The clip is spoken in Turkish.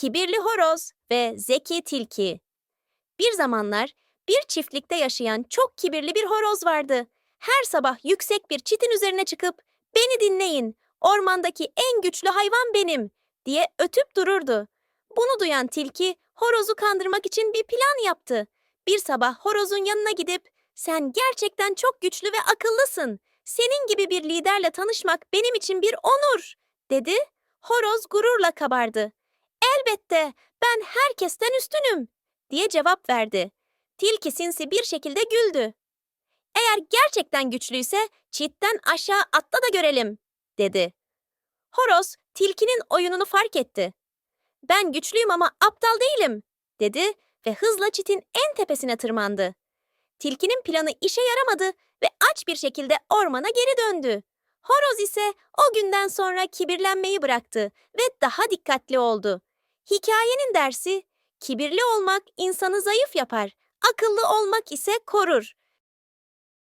Kibirli horoz ve zeki tilki. Bir zamanlar bir çiftlikte yaşayan çok kibirli bir horoz vardı. Her sabah yüksek bir çitin üzerine çıkıp "Beni dinleyin. Ormandaki en güçlü hayvan benim." diye ötüp dururdu. Bunu duyan tilki horozu kandırmak için bir plan yaptı. Bir sabah horozun yanına gidip "Sen gerçekten çok güçlü ve akıllısın. Senin gibi bir liderle tanışmak benim için bir onur." dedi. Horoz gururla kabardı. "Elbette, ben herkesten üstünüm." diye cevap verdi. Tilki sinsi bir şekilde güldü. Eğer gerçekten güçlüyse çitten aşağı atla da görelim, dedi. Horoz tilkinin oyununu fark etti. Ben güçlüyüm ama aptal değilim, dedi ve hızla çitin en tepesine tırmandı. Tilkinin planı işe yaramadı ve aç bir şekilde ormana geri döndü. Horoz ise o günden sonra kibirlenmeyi bıraktı ve daha dikkatli oldu. Hikayenin dersi, kibirli olmak insanı zayıf yapar, akıllı olmak ise korur.